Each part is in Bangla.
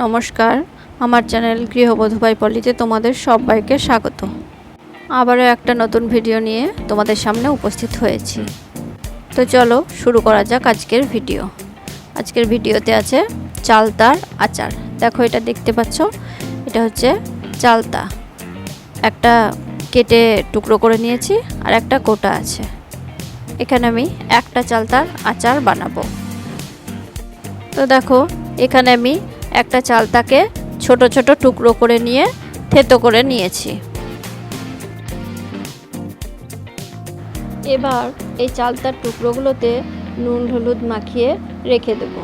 নমস্কার। আমার চ্যানেল গৃহবধূ বাই পল্লীতে তোমাদের সবাইকে স্বাগত। আবারও একটা নতুন ভিডিও নিয়ে তোমাদের সামনে উপস্থিত হয়েছি। তো চলো শুরু করা যাক আজকের ভিডিও। আজকের ভিডিওতে আছে চালতার আচার। দেখো এটা দেখতে পাচ্ছ? এটা হচ্ছে চালতা। একটা কেটে টুকরো করে নিয়েছি আর একটা গোটা আছে। এখানে আমি একটা চালতার আচার বানাবো। তো দেখো এখানে আমি একটা চালতাকে ছোট ছোট টুকরো করে নিয়ে থেতো করে নিয়েছি। এবার এই চালতার টুকরোগুলোতে নুন, হলুদ মাখিয়ে রেখে দেব।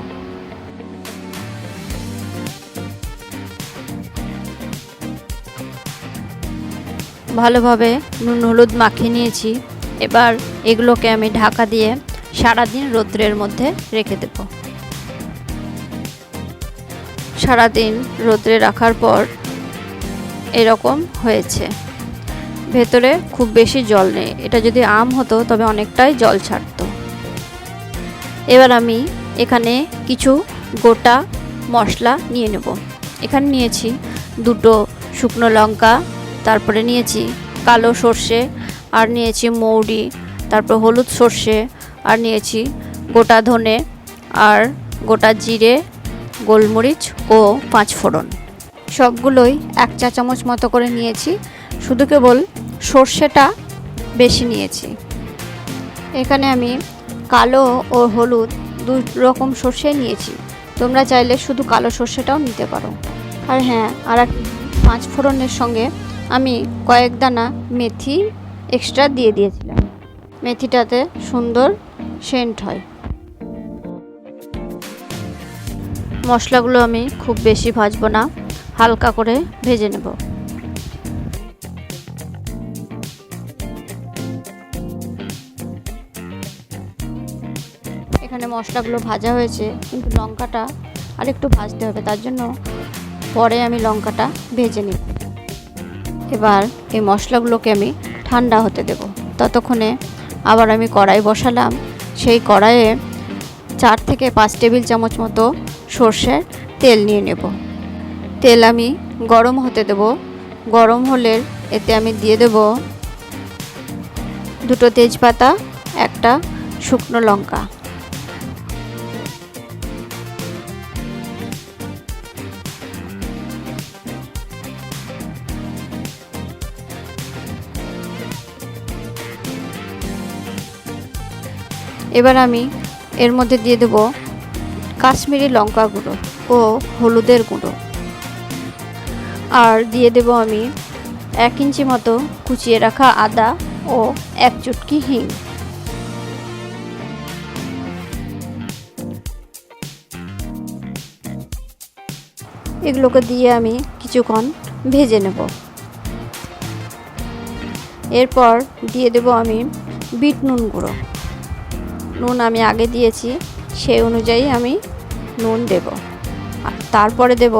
ভালোভাবে নুন, হলুদ মাখিয়ে নিয়েছি। এবার এগুলোকে আমি ঢাকা দিয়ে সারাদিন রৌদ্রের মধ্যে রেখে দেবো। সারাদিন রোদ্রে রাখার পর এরকম হয়েছে। ভেতরে খুব বেশি জল নেই। এটা যদি আম হতো, তবে অনেকটাই জল ছাড়তো। এবার আমি এখানে কিছু গোটা মশলা নিয়ে নেব। এখানে নিয়েছি দুটো শুকনো লঙ্কা, তারপরে নিয়েছি কালো সর্ষে, আর নিয়েছি মৌরি, তারপর হলুদ সর্ষে, আর নিয়েছি গোটা ধনে, আর গোটা জিরে গোলমরিচ ও পাঁচ ফোড়ন। সবগুলোই এক চা চামচ মতো করে নিয়েছি। শুধু কেবল সর্ষেটা বেশি নিয়েছি। এখানে আমি কালো ও হলুদ দু রকম সর্ষে নিয়েছি। তোমরা চাইলে শুধু কালো সর্ষেটাও নিতে পারো। আর হ্যাঁ আর এক পাঁচ ফোড়নের সঙ্গে আমি কয়েক দানা মেথি এক্সট্রা দিয়ে দিয়েছিলাম। মেথিটাতে সুন্দর সেন্ট হয়। মশলাগুলো আমি খুব বেশি ভাজবো না, হালকা করে ভেজে নেব। এখানে মশলাগুলো ভাজা হয়েছে, কিন্তু লঙ্কাটা আর একটু ভাজতে হবে, তার জন্য পরে আমি লঙ্কাটা ভেজে নিব। এবার এই মশলাগুলোকে আমি ঠান্ডা হতে দেব। ততক্ষণে আবার আমি কড়াই বসালাম, সেই কড়াইয়ে চার থেকে পাঁচ টেবিল চামচ মতো সর্ষের তেল নিয়ে নেব। তেল আমি গরম হতে দেব। গরম হলে এতে আমি দিয়ে দেব দুটো তেজপাতা, একটা শুকনো লঙ্কা। এবার আমি এর মধ্যে দিয়ে দেব কাশ্মীরি লঙ্কা গুঁড়ো ও হলুদের গুঁড়ো। আর দিয়ে দেব আমি এক ইঞ্চি মতো কুচিয়ে রাখা আদা ও এক চুটকি হিং। এগুলোকে দিয়ে আমি কিছুক্ষণ ভেজে নেব। এরপর দিয়ে দেব আমি বিট নুন গুঁড়ো। নুন আমি আগে দিয়েছি, সেই অনুযায়ী আমি নুন দেব। আর তারপরে দেব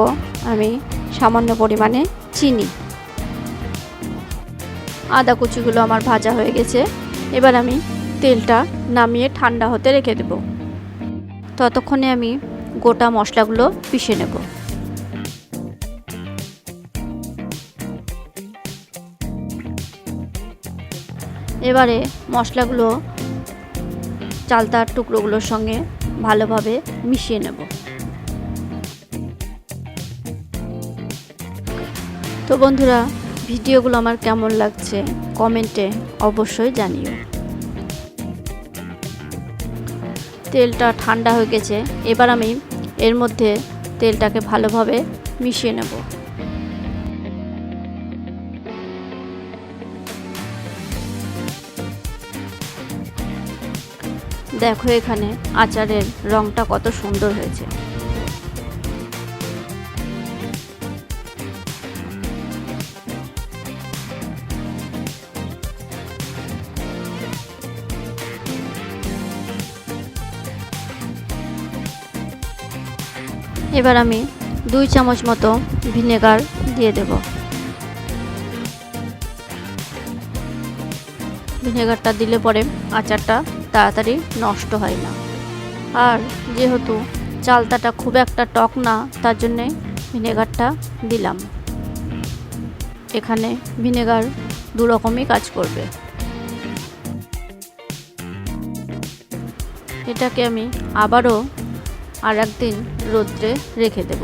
আমি সামান্য পরিমাণে চিনি। আদা কুচিগুলো আমার ভাজা হয়ে গেছে, এবার আমি তেলটা নামিয়ে ঠান্ডা হতে রেখে দেব। ততক্ষণে আমি গোটা মশলাগুলো পিষে নেব। এবারে মশলাগুলো চালতার টুকরোগুলোর সঙ্গে ভালোভাবে মিশিয়ে নেব। তো বন্ধুরা, ভিডিওগুলো আমার কেমন লাগছে কমেন্টে অবশ্যই জানিও। তেলটা ঠান্ডা হয়ে গেছে, এবার আমি এর মধ্যে তেলটাকে ভালোভাবে মিশিয়ে নেব। দেখো এখানে আচারের রংটা কত সুন্দর হয়েছে। এবার আমি দুই চামচ মতো ভিনেগার দিয়ে দেব। ভিনেগারটা দিলে পরে আচারটা তাড়াতাড়ি নষ্ট হয় না। আর যেহেতু চালতাটা খুব একটা টক না, তার জন্যে ভিনেগারটা দিলাম। এখানে ভিনেগার দু রকমই কাজ করবে। এটাকে আমি আবারও আর একদিন রোদ্রে রেখে দেব।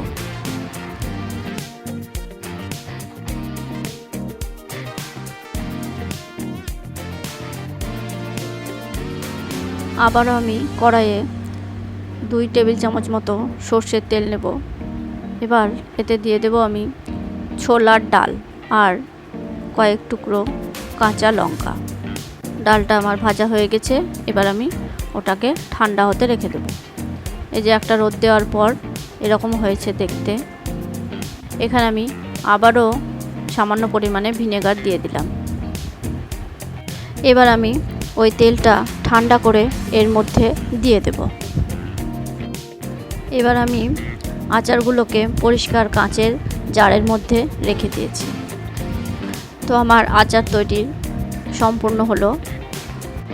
আবারও আমি কড়াইয়ে দুই টেবিল চামচ মতো সর্ষের তেল নেব। এবার এতে দিয়ে দেব আমি ছোলার ডাল আর কয়েক টুকরো কাঁচা লঙ্কা। ডালটা আমার ভাজা হয়ে গেছে, এবার আমি ওটাকে ঠান্ডা হতে রেখে দেবো। এই যে একটা রোদ দেওয়ার পর এরকম হয়েছে দেখতে। এখানে আমি আবারও সামান্য পরিমাণে ভিনেগার দিয়ে দিলাম। এবার আমি ওই তেলটা ঠান্ডা করে এর মধ্যে দিয়ে দেব। এবার আমি আচারগুলোকে পরিষ্কার কাঁচের জারের মধ্যে রেখে দিয়েছি। তো আমার আচার তৈরির সম্পূর্ণ হলো।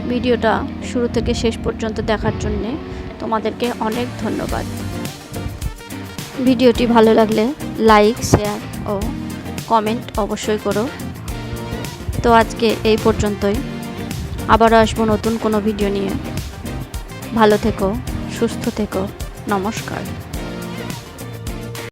ভিডিওটা শুরু থেকে শেষ পর্যন্ত দেখার জন্যে তোমাদেরকে অনেক ধন্যবাদ। ভিডিওটি ভালো লাগলে লাইক, শেয়ার ও কমেন্ট অবশ্যই করো। তো আজকে এই পর্যন্তই। আবারও আসব নতুন কোনো ভিডিও নিয়ে। ভালো থেকো সুস্থ থেকো নমস্কার।